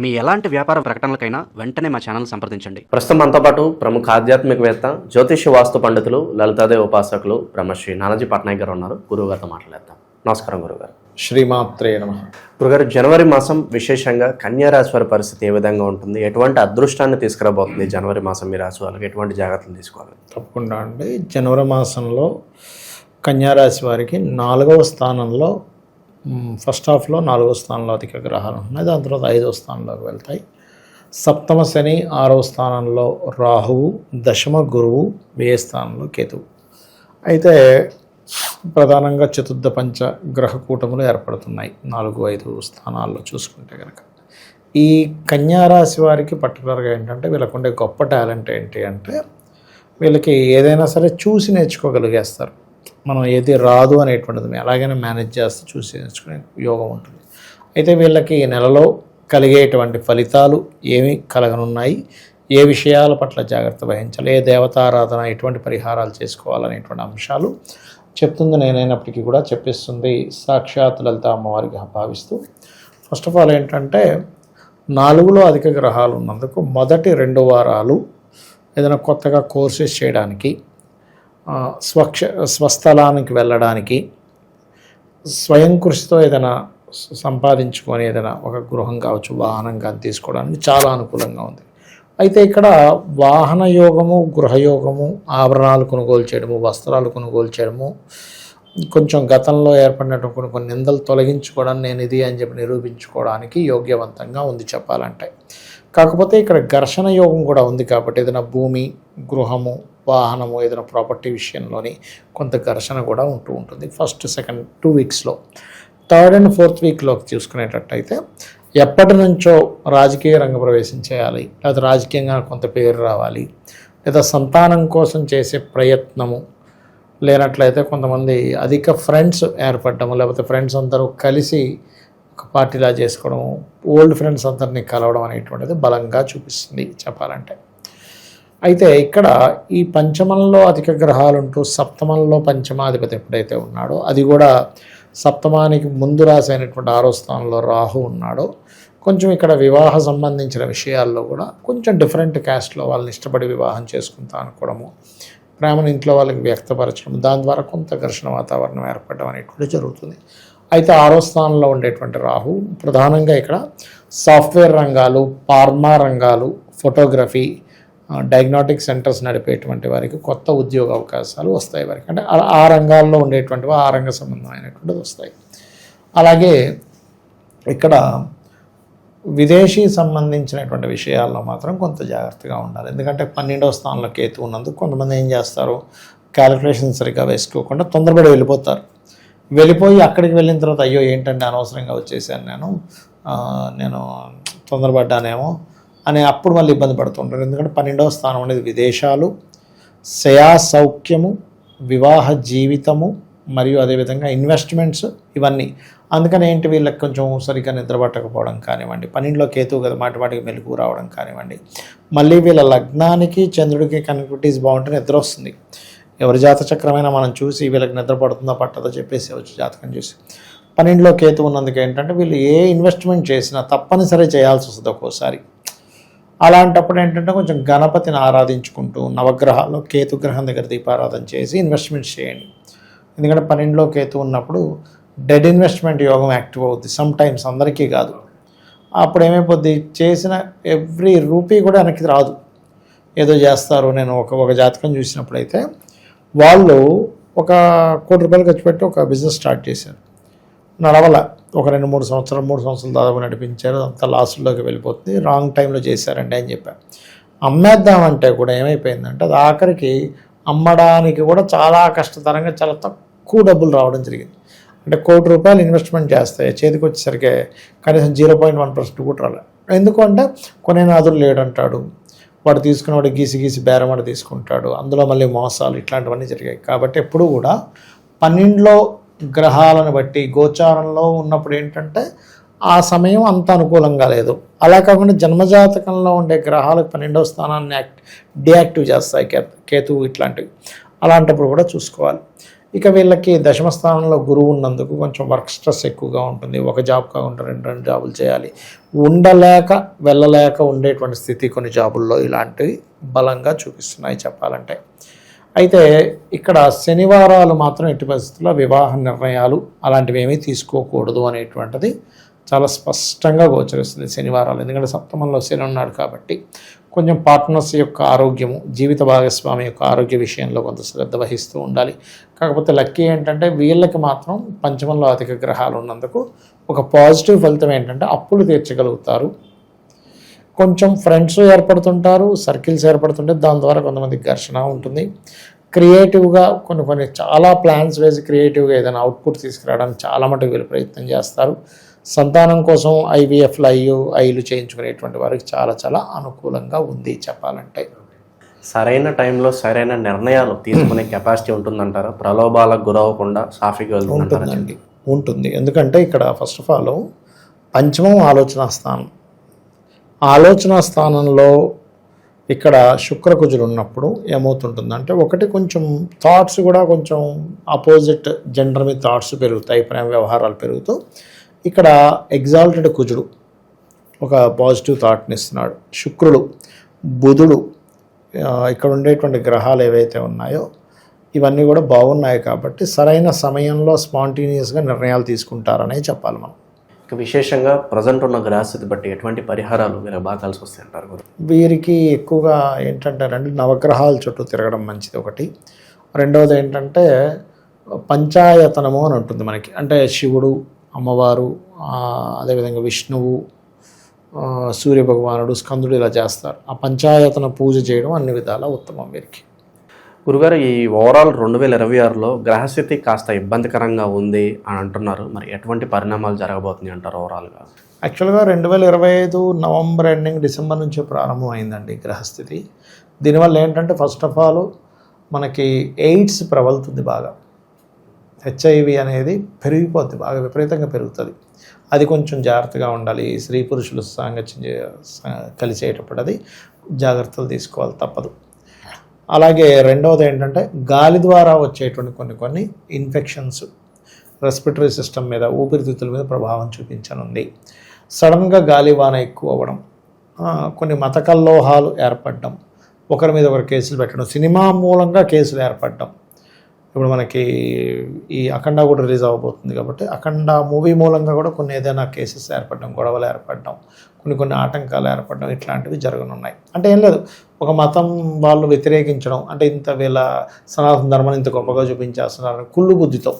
మీ ఎలాంటి వ్యాపార ప్రకటనలకైనా వెంటనే మా ఛానల్ సంప్రదించండి. ప్రస్తుతం మనతో పాటు ప్రముఖ ఆధ్యాత్మికవేత్త జ్యోతిష్య వాస్తు పండితులు లలితాదేవి ఉపాసకులు బ్రహ్మశ్రీ నానాజీ పట్నాయక్ గారు ఉన్నారు. గురువు గారితో మాట్లాడేద్దాం. నమస్కారం గురుగారు శ్రీమాత్రే నమ. గురుగారు జనవరి మాసం విశేషంగా కన్యా రాశి వారి పరిస్థితి ఏ విధంగా ఉంటుంది? ఎటువంటి అదృష్టాన్ని తీసుకురాబోతుంది జనవరి మాసం మీ రాశి వాళ్ళకి? ఎటువంటి జాగ్రత్తలు తీసుకోవాలి? తప్పకుండా అండి. జనవరి మాసంలో కన్యారాశి వారికి నాలుగవ స్థానంలో ఫస్ట్ హాఫ్లో నాలుగో స్థానంలో అధిక గ్రహాలు ఉన్నాయి. దాని తర్వాత ఐదవ స్థానంలోకి వెళ్తాయి. సప్తమ శని ఆరవ స్థానంలో రాహువు దశమ గురువు వ్యయ స్థానంలో కేతువు. అయితే ప్రధానంగా చతుర్థ పంచ గ్రహ కూటములు ఏర్పడుతున్నాయి. నాలుగు ఐదు స్థానాల్లో చూసుకుంటే కనుక ఈ కన్యారాశి వారికి పర్టికులర్గా ఏంటంటే వీళ్ళకుండే గొప్ప టాలెంట్ ఏంటి అంటే వీళ్ళకి ఏదైనా సరే చూసి నేర్చుకోగలిగేస్తారు. మనం ఏది రాదు అనేటువంటిది ఎలాగైనా మేనేజ్ చేస్తూ చూసి నేర్చుకునే యోగం ఉంటుంది. అయితే వీళ్ళకి ఈ నెలలో కలిగేటువంటి ఫలితాలు ఏమి కలగనున్నాయి. ఏ విషయాల పట్ల జాగ్రత్త వహించాలి? ఏ దేవతారాధన ఎటువంటి పరిహారాలు చేసుకోవాలనేటువంటి అంశాలు చెప్తుంది. నేనైనప్పటికీ కూడా చెప్పిస్తుంది సాక్షాత్ లలిత అమ్మవారిగా భావిస్తూ. ఫస్ట్ ఆఫ్ ఆల్ ఏంటంటే నాలుగులో అధిక గ్రహాలు ఉన్నందుకు మొదటి రెండు వారాలు ఏదైనా కొత్తగా కోర్సెస్ చేయడానికి స్వక్ష స్వస్థలానికి వెళ్ళడానికి స్వయం కృషితో ఏదైనా సంపాదించుకొని ఏదైనా ఒక గృహం కావచ్చు వాహనం కానీ తీసుకోవడానికి చాలా అనుకూలంగా ఉంది. అయితే ఇక్కడ వాహన యోగము గృహయోగము ఆభరణాలు కొనుగోలు చేయడము వస్త్రాలు కొనుగోలు చేయడము కొంచెం గతంలో ఏర్పడినటువంటి కొన్ని కొన్ని నిందలు తొలగించుకోవడం నేను ఇది అని చెప్పి నిరూపించుకోవడానికి యోగ్యవంతంగా ఉంది చెప్పాలంటే. కాకపోతే ఇక్కడ ఘర్షణ యోగం కూడా ఉంది కాబట్టి ఏదైనా భూమి గృహము వాహనము ఏదైనా ప్రాపర్టీ విషయంలోని కొంత ఘర్షణ కూడా ఉంటూ ఉంటుంది. ఫస్ట్ సెకండ్ టూ వీక్స్లో థర్డ్ అండ్ ఫోర్త్ వీక్లోకి చూసుకునేటట్టయితే ఎప్పటి నుంచో రాజకీయ రంగ ప్రవేశం చేయాలి లేదా రాజకీయంగా కొంత పేరు రావాలి లేదా సంతానం కోసం చేసే ప్రయత్నము లేనట్లయితే కొంతమంది అధిక ఫ్రెండ్స్ ఏర్పడటము లేకపోతే ఫ్రెండ్స్ అందరూ కలిసి ఒక పార్టీలా చేసుకోవడం ఓల్డ్ ఫ్రెండ్స్ అందరినీ కలవడం అనేటువంటిది బలంగా చూపిస్తుంది చెప్పాలంటే. అయితే ఇక్కడ ఈ పంచమంలో అధిక గ్రహాలు ఉంటూ సప్తమంలో పంచమాధిపతి ఎప్పుడైతే ఉన్నాడో అది కూడా సప్తమానికి ముందు రాసైనటువంటి ఆరో స్థానంలో రాహు ఉన్నాడో. కొంచెం ఇక్కడ వివాహ సంబంధించిన విషయాల్లో కూడా కొంచెం డిఫరెంట్ క్యాస్ట్లో వాళ్ళని ఇష్టపడి వివాహం చేసుకుంటా అనుకోవడము ప్రేమను ఇంట్లో వాళ్ళకి వ్యక్తపరచడం దాని ద్వారా కొంత ఘర్షణ వాతావరణం ఏర్పడడం అనేటువంటి జరుగుతుంది. అయితే ఆరో స్థానంలో ఉండేటువంటి రాహు ప్రధానంగా ఇక్కడ సాఫ్ట్వేర్ రంగాలు ఫార్మా రంగాలు ఫోటోగ్రఫీ డయాగ్నోటిక్ సెంటర్స్ నడిపేటువంటి వారికి కొత్త ఉద్యోగ అవకాశాలు వస్తాయి వారికి. అంటే ఆ- ఆ రంగాల్లో ఉండేటువంటివి ఆ రంగ సంబంధమైనటువంటివి వస్తాయి. అలాగే ఇక్కడ విదేశీ సంబంధించినటువంటి విషయాల్లో మాత్రం కొంత జాగ్రత్తగా ఉండాలి. ఎందుకంటే పన్నెండవ స్థానంలో కేతు ఉన్నందుకు కొంతమంది ఏం చేస్తారు? క్యాలిక్యులేషన్ సరిగ్గా వేసుకోకుండా తొందరపడి వెళ్ళిపోతారు. వెళ్ళిపోయి అక్కడికి వెళ్ళిన తర్వాత అయ్యో ఏంటంటే అనవసరంగా వచ్చేసాను నేను? నేను తొందరపడ్డానేమో? అని అప్పుడు మళ్ళీ ఇబ్బంది పడుతుంటారు. ఎందుకంటే పన్నెండవ స్థానం అనేది విదేశాలు శయా సౌఖ్యము వివాహ జీవితము మరియు అదేవిధంగా ఇన్వెస్ట్మెంట్స్ ఇవన్నీ. అందుకని ఏంటి వీళ్ళకి కొంచెం సరిగ్గా నిద్రపట్టకపోవడం కానివ్వండి పన్నెండులో కేతు కదా మాటి మాటికి మెలకు రావడం కానివ్వండి. మళ్ళీ వీళ్ళ లగ్నానికి చంద్రుడికి కనెక్టివిటీస్ బాగుంటే నిద్ర వస్తుంది. ఎవరి జాత చక్రమైనా మనం చూసి వీళ్ళకి నిద్ర పడుతుందో పట్టదో చెప్పేసి వచ్చి జాతకం చూసి. పన్నెండులో కేతు ఉన్నందుకు ఏంటంటే వీళ్ళు ఏ ఇన్వెస్ట్మెంట్ చేసినా తప్పనిసరి చేయాల్సి వస్తుంది ఒక్కోసారి. అలాంటప్పుడు ఏంటంటే కొంచెం గణపతిని ఆరాధించుకుంటూ నవగ్రహాల్లో కేతు గ్రహం దగ్గర దీపారాధన చేసి ఇన్వెస్ట్మెంట్స్ చేయండి. ఎందుకంటే పన్నెండులో కేతు ఉన్నప్పుడు డెడ్ ఇన్వెస్ట్మెంట్ యోగం యాక్టివ్ అవుద్ది. సమ్ టైమ్స్ అందరికీ కాదు. అప్పుడు ఏమైపోద్ది? చేసిన ఎవ్రీ రూపీ కూడా వెనక్కి రాదు. ఏదో చేస్తారు. నేను ఒక ఒక జాతకం చూసినప్పుడైతే వాళ్ళు ఒక కోటి రూపాయలు ఖర్చు పెట్టి ఒక బిజినెస్ స్టార్ట్ చేశారు. నడవల. ఒక రెండు మూడు సంవత్సరాలు మూడు సంవత్సరాలు దాదాపు నడిపించారు. అంతా లాస్ట్లోకి వెళ్ళిపోతుంది. రాంగ్ టైంలో చేశారండి అని చెప్పారు. అమ్మేద్దామంటే కూడా ఏమైపోయిందంటే అది ఆఖరికి అమ్మడానికి కూడా చాలా కష్టతరంగా చాలా తక్కువ డబ్బులు రావడం జరిగింది. అంటే కోటి రూపాయలు ఇన్వెస్ట్మెంట్ చేస్తే చేతికి వచ్చేసరికి కనీసం జీరో పాయింట్ వన్ పర్సెంట్ కూడా రాలేదు ఎందుకంటే కొనేనాథులు లేడంటాడు. వాడు తీసుకున్నవాడు గీసి గీసి బేరమడ తీసుకుంటాడు. అందులో మళ్ళీ మోసాలు ఇట్లాంటివన్నీ జరిగాయి. కాబట్టి ఎప్పుడు కూడా పన్నెండులో గ్రహాలను బట్టి గోచారంలో ఉన్నప్పుడు ఏంటంటే ఆ సమయం అంత అనుకూలంగా లేదు. అలా కాకుండా జన్మజాతకంలో ఉండే గ్రహాలు పన్నెండవ స్థానాన్ని యాక్ట్ డియాక్టివ్ చేస్తాయి కేతు కేతువు ఇట్లాంటివి. అలాంటప్పుడు కూడా చూసుకోవాలి. ఇక వీళ్ళకి దశమ స్థానంలో గురువు ఉన్నందుకు కొంచెం వర్క్ స్ట్రెస్ ఎక్కువగా ఉంటుంది. ఒక జాబ్ కాకుండా రెండు రెండు జాబులు చేయాలి. ఉండలేక వెళ్ళలేక ఉండేటువంటి స్థితి కొన్ని జాబుల్లో ఇలాంటివి బలంగా చూపిస్తున్నాయి చెప్పాలంటే. అయితే ఇక్కడ శనివారాలు మాత్రం ఎట్టి పరిస్థితుల్లో వివాహ నిర్ణయాలు అలాంటివి ఏమీ తీసుకోకూడదు అనేటువంటిది చాలా స్పష్టంగా గోచరిస్తుంది శనివారాలు. ఎందుకంటే సప్తమంలో శని ఉన్నాడు కాబట్టి కొంచెం పార్ట్నర్స్ యొక్క ఆరోగ్యము జీవిత భాగస్వామి యొక్క ఆరోగ్య విషయంలో కొంత శ్రద్ధ వహిస్తూ ఉండాలి. కాకపోతే లక్కీ ఏంటంటే వీళ్ళకి మాత్రం పంచమంలో అధిక గ్రహాలు ఉన్నందుకు ఒక పాజిటివ్ ఫలితం ఏంటంటే అప్పులు తీర్చగలుగుతారు. కొంచెం ఫ్రెండ్స్ ఏర్పడుతుంటారు సర్కిల్స్ ఏర్పడుతుంటే దాని ద్వారా కొంతమంది ఘర్షణ ఉంటుంది. క్రియేటివ్గా కొన్ని కొన్ని చాలా ప్లాన్స్ వేసి క్రియేటివ్గా ఏదైనా అవుట్పుట్ తీసుకురావడానికి చాలా మటుకు వీళ్ళు ప్రయత్నం చేస్తారు. సంతానం కోసం ఐవీఎఫ్లు ఐయు ఐలు చేయించుకునేటువంటి వారికి చాలా చాలా అనుకూలంగా ఉంది చెప్పాలంటే. సరైన టైంలో సరైన నిర్ణయాలు తీసుకునే కెపాసిటీ ఉంటుందంటారా? ప్రలోభాలకు గురవ్వకుండా సాఫీగా ఉంటుందండి. ఉంటుంది. ఎందుకంటే ఇక్కడ ఫస్ట్ ఆఫ్ ఆల్ పంచమం ఆలోచన స్థానం. ఆలోచన స్థానంలో ఇక్కడ శుక్రకుజులు ఉన్నప్పుడు ఏమవుతుంటుందంటే ఒకటి కొంచెం థాట్స్ కూడా కొంచెం అపోజిట్ జెండర్ మీద థాట్స్ పెరుగుతాయి ప్రేమ వ్యవహారాలు పెరుగుతూ. ఇక్కడ ఎగ్జాల్టెడ్ కుజుడు ఒక పాజిటివ్ థాట్ని ఇస్తున్నాడు. శుక్రుడు బుధుడు ఇక్కడ ఉండేటువంటి గ్రహాలు ఏవైతే ఉన్నాయో ఇవన్నీ కూడా బాగున్నాయి కాబట్టి సరైన సమయంలో స్పాంటేనియస్గా నిర్ణయాలు తీసుకుంటారనే చెప్పాలి మనం. విశేషంగా ప్రజెంట్ ఉన్న గ్రాస్థితి బట్టి ఎటువంటి పరిహారాలు మీరు బాగా కలిసి వస్తాయి అంటారు గురు? వీరికి ఎక్కువగా ఏంటంటే నవగ్రహాల చుట్టూ తిరగడం మంచిది ఒకటి. రెండవది ఏంటంటే పంచాయతనము అని ఉంటుంది మనకి. అంటే శివుడు అమ్మవారు అదేవిధంగా విష్ణువు సూర్యభగవానుడు సూర్య భగవానుడు స్కందుడు ఇలా చేస్తారు. ఆ పంచాయతన పూజ చేయడం అన్ని విధాలా ఉత్తమం వీరికి. గురుగారు ఈ ఓవరాల్ రెండు వేల ఇరవై ఆరులో గ్రహస్థితి కాస్త ఇబ్బందికరంగా ఉంది అని అంటున్నారు. మరి ఎటువంటి పరిణామాలు జరగబోతున్నాయి అంటారు ఓవరాల్గా? యాక్చువల్గా రెండు వేల ఇరవై ఐదు నవంబర్ ఎండింగ్ డిసెంబర్ నుంచి ప్రారంభమైందండి గ్రహస్థితి. దీనివల్ల ఏంటంటే ఫస్ట్ ఆఫ్ ఆల్ మనకి ఎయిడ్స్ ప్రబలుతుంది బాగా. హెచ్ఐవి అనేది పెరిగిపోద్ది బాగా విపరీతంగా పెరుగుతుంది. అది కొంచెం జాగ్రత్తగా ఉండాలి. స్త్రీ పురుషులు సాంగత్యం కలిసేటప్పుడు అది జాగ్రత్తలు తీసుకోవాలి తప్పదు. అలాగే రెండవది ఏంటంటే గాలి ద్వారా వచ్చేటువంటి కొన్ని కొన్ని ఇన్ఫెక్షన్స్ రెస్పిటరీ సిస్టమ్ మీద ఊపిరితిత్తుల మీద ప్రభావం చూపించనుంది. సడన్గా గాలివాన ఎక్కువ అవ్వడం కొన్ని మతకల్లోహాలు ఏర్పడడం ఒకరి మీద ఒకరు కేసులు పెట్టడం సినిమా మూలంగా కేసులు ఏర్పడడం ఇప్పుడు మనకి ఈ అఖండ కూడా రిలీజ్ అవ్వబోతుంది కాబట్టి అఖండ మూవీ మూలంగా కూడా కొన్ని ఏదైనా కేసెస్ ఏర్పడడం గొడవలు ఏర్పడడం కొన్ని కొన్ని ఆటంకాలు ఏర్పడడం ఇట్లాంటివి జరగనున్నాయి. అంటే ఏం లేదు ఒక మతం వాళ్ళు వ్యతిరేకించడం అంటే ఇంత వీళ్ళ సనాతన ధర్మాన్ని ఇంత గొప్పగా చూపించేస్తున్నారు కుళ్ళు బుద్ధితో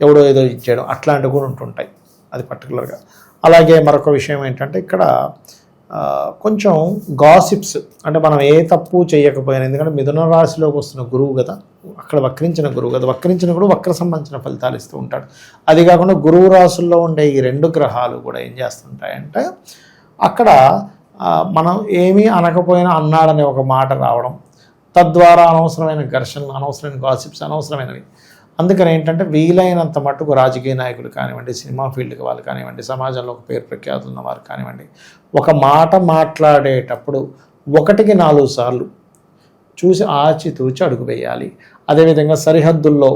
ఎవడో ఏదో ఇచ్చేయడం అట్లాంటివి కూడా ఉంటుంటాయి అది పర్టికులర్గా అలాగే మరొక విషయం ఏంటంటే ఇక్కడ కొంచెం గాసిప్స్ అంటే మనం ఏ తప్పు చేయకపోయినా ఎందుకంటే మిథున రాశిలోకి వస్తున్న గురువు కదా అక్కడ వక్రించిన గురువు కదా వక్రించిన గురువు వక్ర సంబంధించిన ఫలితాలు ఇస్తూ ఉంటాడు. అది కాకుండా గురువు రాశుల్లో ఉండే ఈ రెండు గ్రహాలు కూడా ఏం చేస్తుంటాయంటే అక్కడ మనం ఏమీ అనకపోయినా అన్నాడనే ఒక మాట రావడం తద్వారా అనవసరమైన ఘర్షణలు అనవసరమైన గాసిప్స్ అనవసరమైనవి. అందుకని ఏంటంటే వీలైనంత మట్టుకు రాజకీయ నాయకులు కానివ్వండి సినిమా ఫీల్డ్కి వాళ్ళు కానివ్వండి సమాజంలో ఒక పేరు ప్రఖ్యాతులు ఉన్న వారు కానివ్వండి ఒక మాట మాట్లాడేటప్పుడు ఒకటికి నాలుగు సార్లు చూసి ఆచితూచి అడుగు వేయాలి. అదేవిధంగా సరిహద్దుల్లో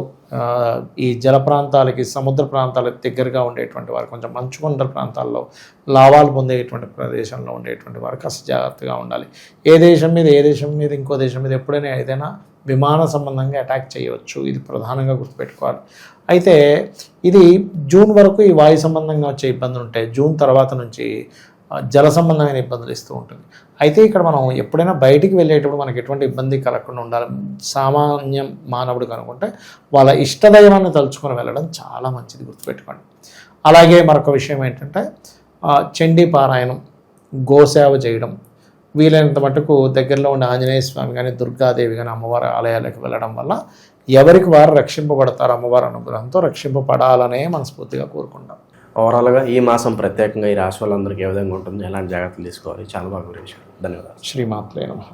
ఈ జల ప్రాంతాలకి సముద్ర ప్రాంతాలకు దగ్గరగా ఉండేటువంటి వారు కొంచెం మంచుకొండ ప్రాంతాల్లో లాభాలు పొందేటువంటి ప్రదేశంలో ఉండేటువంటి వారు కాస్త జాగ్రత్తగా ఉండాలి. ఏ దేశం మీద ఏ దేశం మీద ఇంకో దేశం మీద ఎప్పుడైనా ఏదైనా విమాన సంబంధంగా అటాక్ చేయవచ్చు. ఇది ప్రధానంగా గుర్తుపెట్టుకోవాలి. అయితే ఇది జూన్ వరకు ఈ వాయు సంబంధంగా వచ్చే ఇబ్బందులు ఉంటాయి. జూన్ తర్వాత నుంచి జల సంబంధమైన ఇబ్బందులు ఇస్తూ ఉంటుంది. అయితే ఇక్కడ మనం ఎప్పుడైనా బయటికి వెళ్ళేటప్పుడు మనకి ఎటువంటి ఇబ్బంది కలగకుండా ఉండాలి. సామాన్యం మానవుడు కనుకుంటే వాళ్ళ ఇష్టదైవాన్ని తలుచుకొని వెళ్ళడం చాలా మంచిది గుర్తుపెట్టుకోండి. అలాగే మరొక విషయం ఏంటంటే చండీ పారాయణం గోసేవ చేయడం వీలైనంత మటుకు దగ్గరలో ఉండే ఆంజనేయ స్వామి కానీ దుర్గాదేవి కానీ అమ్మవారి ఆలయాలకు వెళ్ళడం వల్ల ఎవరికి వారు రక్షింపబడతారు అమ్మవారి అనుగ్రహంతో రక్షింపబడాలనే మనస్ఫూర్తిగా కోరుకుంటాం ఓవరాల్గా ఈ మాసం ప్రత్యేకంగా ఈ రాశి వాళ్ళందరికీ ఏ విధంగా ఉంటుంది? ఎలాంటి జాగ్రత్తలు తీసుకోవాలి? చాలా బాగా వివరించారు. ధన్యవాదాలు. శ్రీమాత్రే నమః.